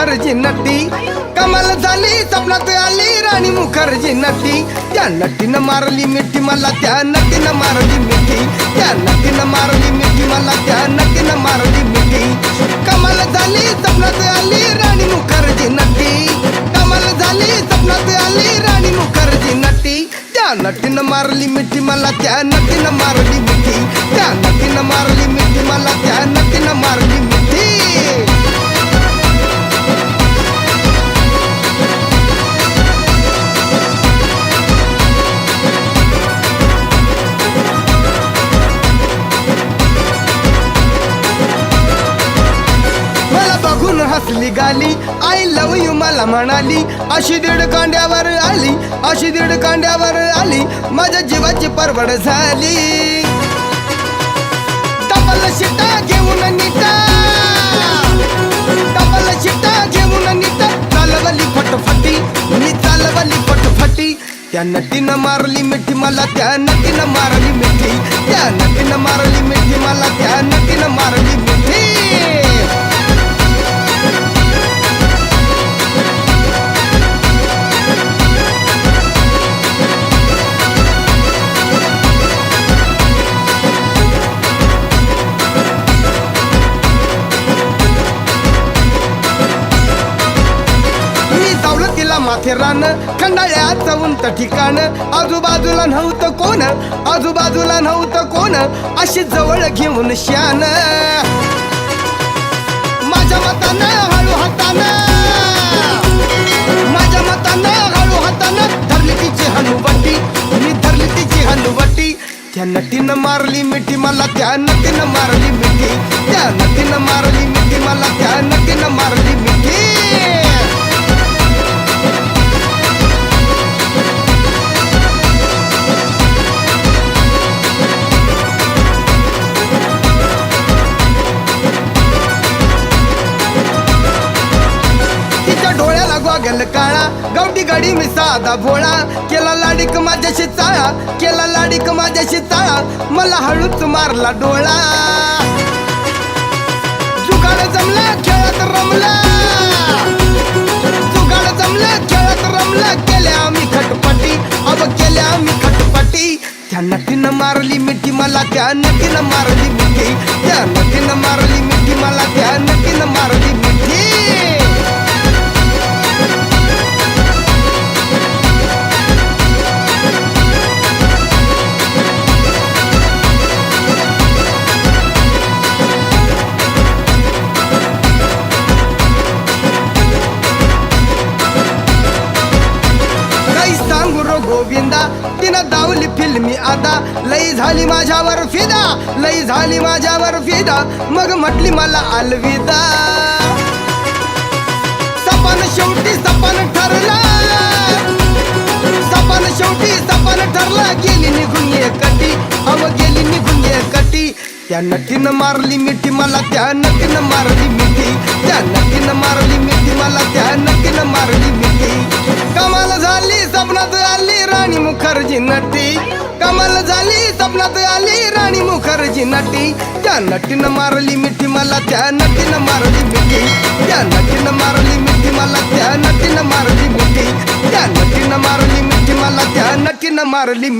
मुखर्जी नटी कमाल झाली स्वप्नात आली, राणी मुखर्जी नटी त्या नटीनं मारली मिठी, मला त्या नटीनं मारली मिठी। त्या नटीनं मारली मिठी, मला त्या नटीनं मारली मिठी। कमाल झाली स्वप्नात आली, राणी मुखर्जी नटी कमाल झाली स्वप्नात आली, राणी मुखर्जी नटी त्या नटीनं मारली मिठी, मला त्या नटीनं मारली मिठी। त्या नटीनं मारली मिठी, मला त्या नटीनं मारली मिठी। बघून हसली गाली. आय लव यू मला म्हणाली. अशी दीड कांड्यावर आली. अशी दीड कांड्यावर आली. माझ्या जीवाची परवड झाली. डबल शिटा घेऊन नीटा. डबल शिटा घेऊन नीटा. चालवली फटफटी. मी चालवली फटफटी. त्या नटीनं मारली मिठी मला त्या नटीनं मारली मिठी. त्या नटीनं मारली जावलं तिला माथेरान खंडाळ्याचं उंच ठिकाण. आजूबाजूला नव्हतं कोण आजूबाजूला नव्हतं कोण अशी जवळ घेऊन श्यान. माझ्या मतानं हळू हातानं माझ्या मतानं हळू हातानं धरली तिची हनुवटी मी धरली तिची हनुवटी त्या नटीनं मारली मिठी मला त्या नटीनं मारली मिठी. त्या नटीनं मारली डोळ्याला काळा गावठी गाडी मी साधा भोळा. केला लाडीक माझ्याशी चाळा केला लाडीक माझ्याशी चाळा. मला हळूच मारला डोळा. जुगाड जमला खेळत रमला. जुगाड जमला खेळत रमला. केल्या आम्ही खटपटी अब केल्या आम्ही खटपटी. त्या नटीनं मारली मिठी मला त्या नटीनं मारली मिठी. त्या नटीनं मारली मिठी मला त्या नटीनं मारली मिठी. बिंदा तिनं दावली फिल्मी आता लई झाली माझ्यावर फिदा. लई झाली माझ्यावर फिदा. मग म्हटली मला अलविदा. सपन शेवटी सपन ठरला. सपन शेवटी सपन ठरला. गेली निघून ये कटी. अव गेली निघून ये कटी. त्या नटीनं मारली मिठी मला त्या नटीनं मारली मिठी त्या नटीनं मारली मिठी मला त्या नटीनं मारली मिठी कमाल झाली सपनात आली राणी मुखर्जी नटी कमाल झाली सपनात आली राणी मुखर्जी नटी त्या नटीनं मारली मिठी मला त्या नटीनं मारली मिठी त्या नटीनं मारली मिठी मला त्या नटीनं मारली मिठी त्या नटीनं मारली मिठी मला त्या नटीनं मारली मिठी